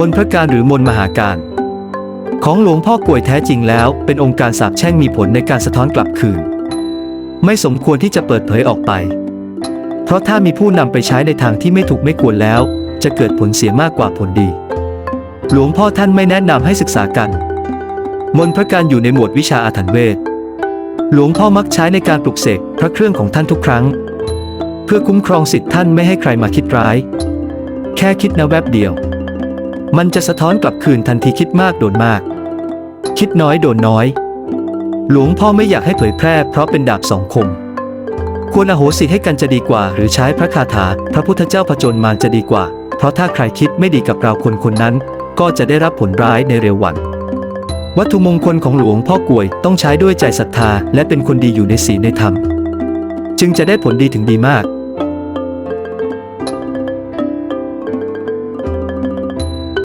มนพระการหรือมนมหาการ ของหลวงพ่อกลวยแท้จริงแล้ว เป็นองค์การสาบแช่งมีผลในการสะท้อนกลับคืน ไม่สมควรที่จะเปิดเผยออกไป เพราะถ้ามีผู้นำไปใช้ในทางที่ไม่ถูกไม่ควรแล้ว จะเกิดผลเสียมากกว่าผลดี หลวงพ่อท่านไม่แนะนำให้ศึกษากัน มนพระการอยู่ในหมวดวิชาอาถรรพ์เวทหลวงพ่อมักใช้ในการปลุกเสกพระเครื่องของท่านทุกครั้ง เพื่อคุ้มครองสิทธิ์ท่านไม่ให้ใครมาคิดร้าย แค่คิดนะแวบเดียว มันจะสะท้อนกลับคืนทันทีคิดมากโดนมาก คิดน้อยโดนน้อย หลวงพ่อไม่อยากให้เผยแพร่เพราะเป็นดาบสองคม ควรอโหสิให้กันจะดีกว่า หรือใช้พระคาถา พระพุทธเจ้าผจญมารจะดีกว่า เพราะถ้าใครคิดไม่ดีกับเราคนคนนั้น ก็จะได้รับผลร้ายในเร็ววัน วัตถุมงคลของหลวงพ่อกวยต้องใช้ด้วยใจศรัทธา และเป็นคนดีอยู่ในศีลในธรรม จึงจะได้ผลดีถึงดีมาก